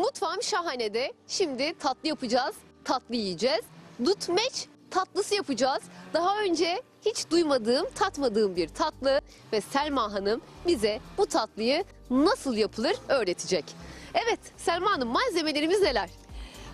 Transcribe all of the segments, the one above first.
Mutfağım şahanede. Şimdi tatlı yapacağız. Tatlı yiyeceğiz. Dutmeç tatlısı yapacağız. Daha önce hiç duymadığım, tatmadığım bir tatlı ve Selma Hanım bize bu tatlıyı nasıl yapılır öğretecek. Evet Selma Hanım malzemelerimiz neler?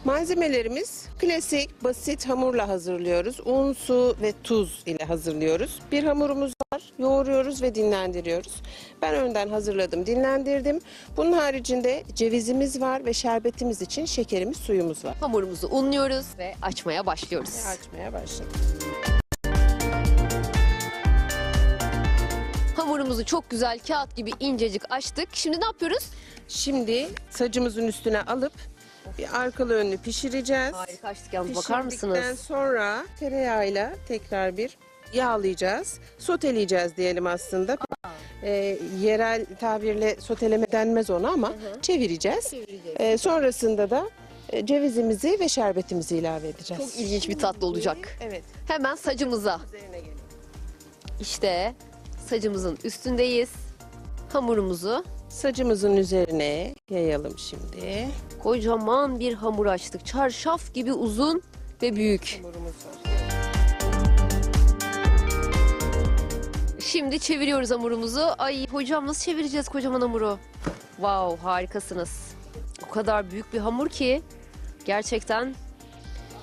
Malzemelerimiz klasik, basit hamurla hazırlıyoruz. Un, su ve tuz ile hazırlıyoruz. Bir hamurumuz var, yoğuruyoruz ve dinlendiriyoruz. Ben önden hazırladım, dinlendirdim. Bunun haricinde cevizimiz var ve şerbetimiz için şekerimiz, suyumuz var. Hamurumuzu unluyoruz ve açmaya başlıyoruz. Ve açmaya başladık. Hamurumuzu çok güzel kağıt gibi incecik açtık. Şimdi ne yapıyoruz? Şimdi sacımızın üstüne alıp bir arkalı önlü pişireceğiz. Harika açtık yalnız bakar Pişirdikten mısınız? sonra tereyağıyla tekrar bir yağlayacağız. Soteleyeceğiz diyelim aslında. Ee, yerel tabirle soteleme denmez ona ama çevireceğiz. Çevireceğiz. Ee, sonrasında da e, cevizimizi ve şerbetimizi ilave edeceğiz. Çok ilginç bir tatlı olacak. Evet. Hemen sacımıza. Üzerine gelelim. İşte sacımızın üstündeyiz. Hamurumuzu Sacımızın üzerine yayalım şimdi. Kocaman bir hamur açtık. Çarşaf gibi uzun ve büyük. Şimdi çeviriyoruz hamurumuzu. Ay hocam nasıl çevireceğiz kocaman hamuru? Wow harikasınız. O kadar büyük bir hamur ki gerçekten.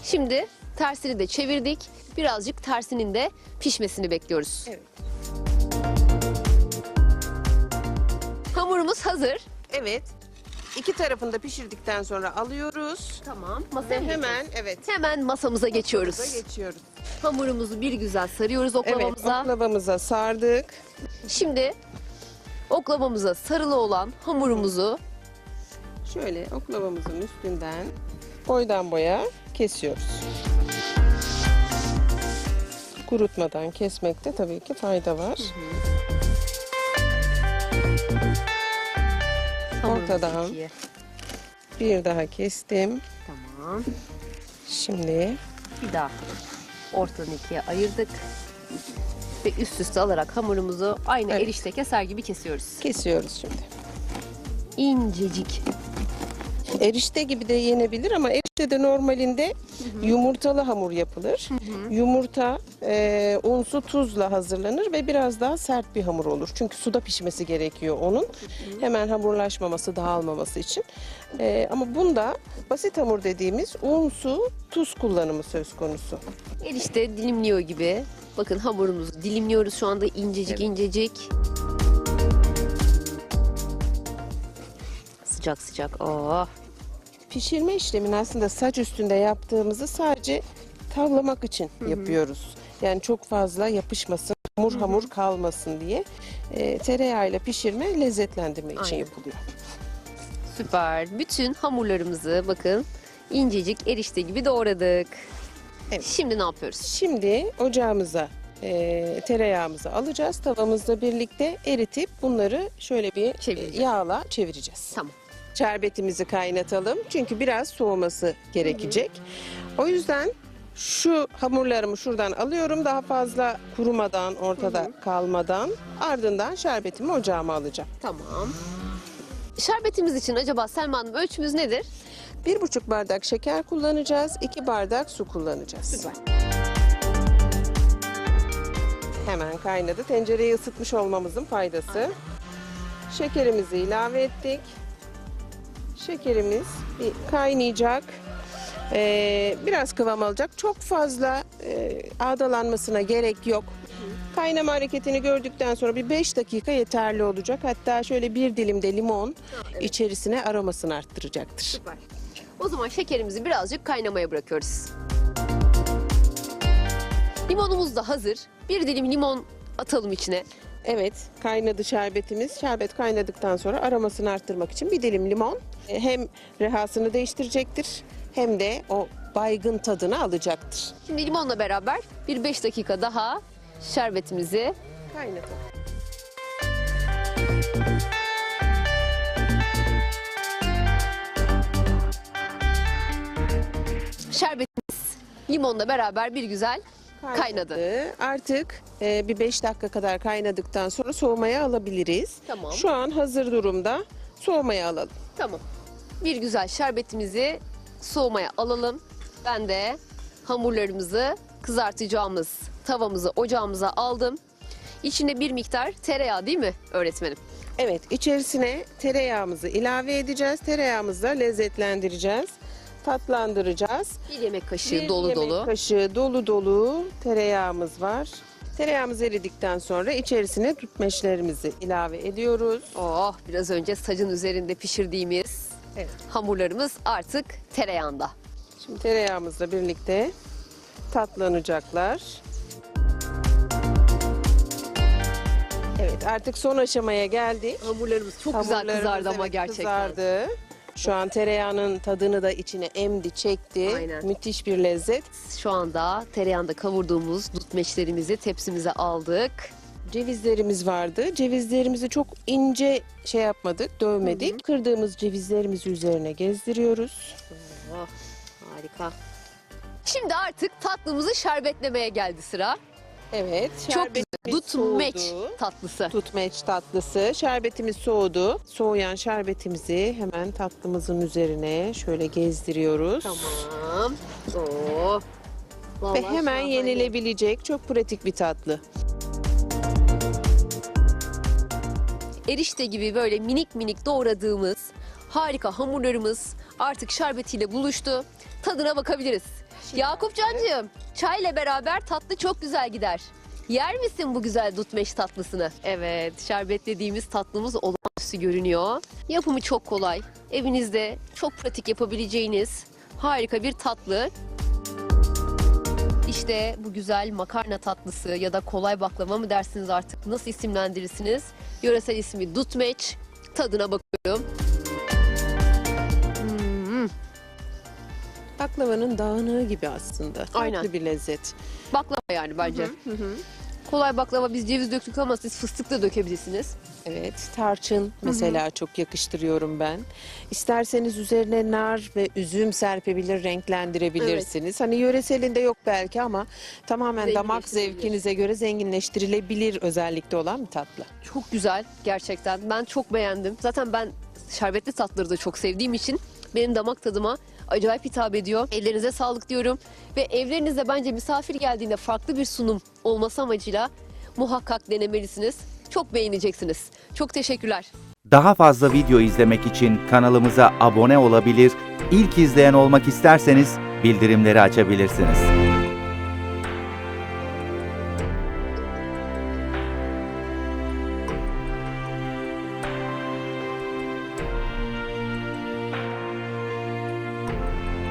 Şimdi tersini de çevirdik. Birazcık tersinin de pişmesini bekliyoruz. Evet. Hamurumuz hazır. Evet. İki tarafını da pişirdikten sonra alıyoruz. Tamam. Ve Masaya hemen evet. Hemen masamıza geçiyoruz. Masamıza geçiyoruz. Hamurumuzu bir güzel sarıyoruz Evet, oklavamıza. oklavamıza sardık. Şimdi oklavamıza sarılı olan hamurumuzu Şöyle oklavamızın üstünden boydan boya kesiyoruz. Kurutmadan kesmekte tabii ki fayda var. Ortadan. ikiye- Bir daha kestim. Tamam. Şimdi Bir daha ortadan ikiye ayırdık. Ve üst üste alarak hamurumuzu aynı Evet. erişte keser gibi kesiyoruz. kesiyoruz şimdi. İncecik. Erişte gibi de yenebilir ama erişte de normalinde yumurtalı hamur yapılır. Yumurta e, un, su, tuzla hazırlanır ve biraz daha sert bir hamur olur. Çünkü suda pişmesi gerekiyor onun. Hemen hamurlaşmaması, dağılmaması için. E, ama bunda basit hamur dediğimiz un, su, tuz kullanımı söz konusu. Erişte dilimliyor gibi. Bakın hamurumuzu dilimliyoruz şu anda incecik Evet. incecik. Sıcak sıcak. Oh. Pişirme işlemini aslında saç üstünde yaptığımızı sadece tavlamak için yapıyoruz. Yani çok fazla yapışmasın, hamur hamur kalmasın diye e, tereyağıyla pişirme lezzetlendirme için Aynen. yapılıyor. Süper. Bütün hamurlarımızı bakın incecik erişte gibi doğradık. Evet. Şimdi ne yapıyoruz? Şimdi ocağımıza e, tereyağımızı alacağız. Tavamızla birlikte eritip bunları şöyle bir e, Çevireceğiz. yağla çevireceğiz. Tamam. Şerbetimizi kaynatalım. Çünkü biraz soğuması gerekecek. O yüzden şu hamurlarımı şuradan alıyorum. Daha fazla kurumadan, ortada kalmadan. Ardından şerbetimi ocağıma alacağım. Tamam. Şerbetimiz için acaba Selma Hanım ölçümüz nedir? Bir buçuk bardak şeker kullanacağız. iki bardak su kullanacağız. Hemen kaynadı. Tencereyi ısıtmış olmamızın faydası. Şekerimizi ilave ettik. Şekerimiz bir kaynayacak. Ee, biraz kıvam alacak. Çok fazla e, ağdalanmasına gerek yok. Kaynama hareketini gördükten sonra bir 5 dakika yeterli olacak. Hatta şöyle bir dilim de limon içerisine aromasını arttıracaktır. Süper. O zaman şekerimizi birazcık kaynamaya bırakıyoruz. Limonumuz da hazır. Bir dilim limon atalım içine. Evet, kaynadı şerbetimiz. Şerbet kaynadıktan sonra aromasını arttırmak için bir dilim limon e, hem rehasını değiştirecektir hem de o baygın tadını alacaktır. Şimdi limonla beraber bir 5 dakika daha şerbetimizi Kaynadı. şerbetimiz limonla beraber bir güzel kaynadı. Artık e, bir 5 dakika kadar kaynadıktan sonra soğumaya alabiliriz. Tamam. Şu an hazır durumda. Soğumaya alalım. Tamam. bir güzel şerbetimizi soğumaya alalım. Ben de hamurlarımızı kızartacağımız tavamızı ocağımıza aldım. İçine bir miktar tereyağı değil mi öğretmenim? Evet, içerisine tereyağımızı ilave edeceğiz. Tereyağımızla lezzetlendireceğiz. Tatlandıracağız. Bir yemek kaşığı Bir dolu yemek dolu. kaşığı dolu dolu tereyağımız var. Tereyağımız eridikten sonra içerisine tutmeşlerimizi ilave ediyoruz. Oh biraz önce sacın üzerinde pişirdiğimiz Evet. hamurlarımız artık tereyağında. Şimdi tereyağımızla birlikte tatlanacaklar. Evet artık son aşamaya geldik. Hamurlarımız çok güzel Hamurlarımız, kızardı ama evet, gerçekten. Kızardı. Şu an tereyağının tadını da içine emdi, çekti. Aynen. Müthiş bir lezzet. Şu anda tereyağında kavurduğumuz dutmeçlerimizi tepsimize aldık. Cevizlerimiz vardı. Cevizlerimizi çok ince şey yapmadık, dövmedik. Kırdığımız cevizlerimizi üzerine gezdiriyoruz. Oh, harika. Şimdi artık tatlımızı şerbetlemeye geldi sıra. Evet, Çok güzel. Dutmeç tatlısı. Tutmeç tatlısı. Şerbetimiz soğudu. Soğuyan şerbetimizi hemen tatlımızın üzerine şöyle gezdiriyoruz. Tamam. Oo. Ve Vallahi hemen şahane. yenilebilecek çok pratik bir tatlı. erişte gibi böyle minik minik doğradığımız harika hamurlarımız artık şerbetiyle buluştu. Tadına bakabiliriz. Yakup Cancığım, çayla beraber tatlı çok güzel gider. Yer misin bu güzel dutmeş tatlısını? Evet, şerbetlediğimiz tatlımız olağanüstü görünüyor. Yapımı çok kolay. Evinizde çok pratik yapabileceğiniz harika bir tatlı. İşte bu güzel makarna tatlısı ya da kolay baklava mı dersiniz artık nasıl isimlendirirsiniz? Yöresel ismi dutmeç. Tadına bakıyorum. Baklavanın dağınığı gibi aslında. Farklı Aynen. bir lezzet. baklava yani bence. Kolay baklava biz ceviz döktük ama siz fıstık da dökebilirsiniz. Evet, tarçın mesela çok yakıştırıyorum ben. İsterseniz üzerine nar ve üzüm serpebilir, renklendirebilirsiniz. Hani yöreselinde yok belki ama tamamen damak Zenginleştirilebilir. zevkinize göre zenginleştirilebilir özellikle olan bir tatlı. Çok güzel gerçekten. Ben çok beğendim. Zaten ben şerbetli tatlıları da çok sevdiğim için benim damak tadıma acayip hitap ediyor. Ellerinize sağlık diyorum. Ve evlerinizde bence misafir geldiğinde farklı bir sunum olması amacıyla muhakkak denemelisiniz. Çok beğeneceksiniz. Çok teşekkürler. Daha fazla video izlemek için kanalımıza abone olabilir, ilk izleyen olmak isterseniz bildirimleri açabilirsiniz.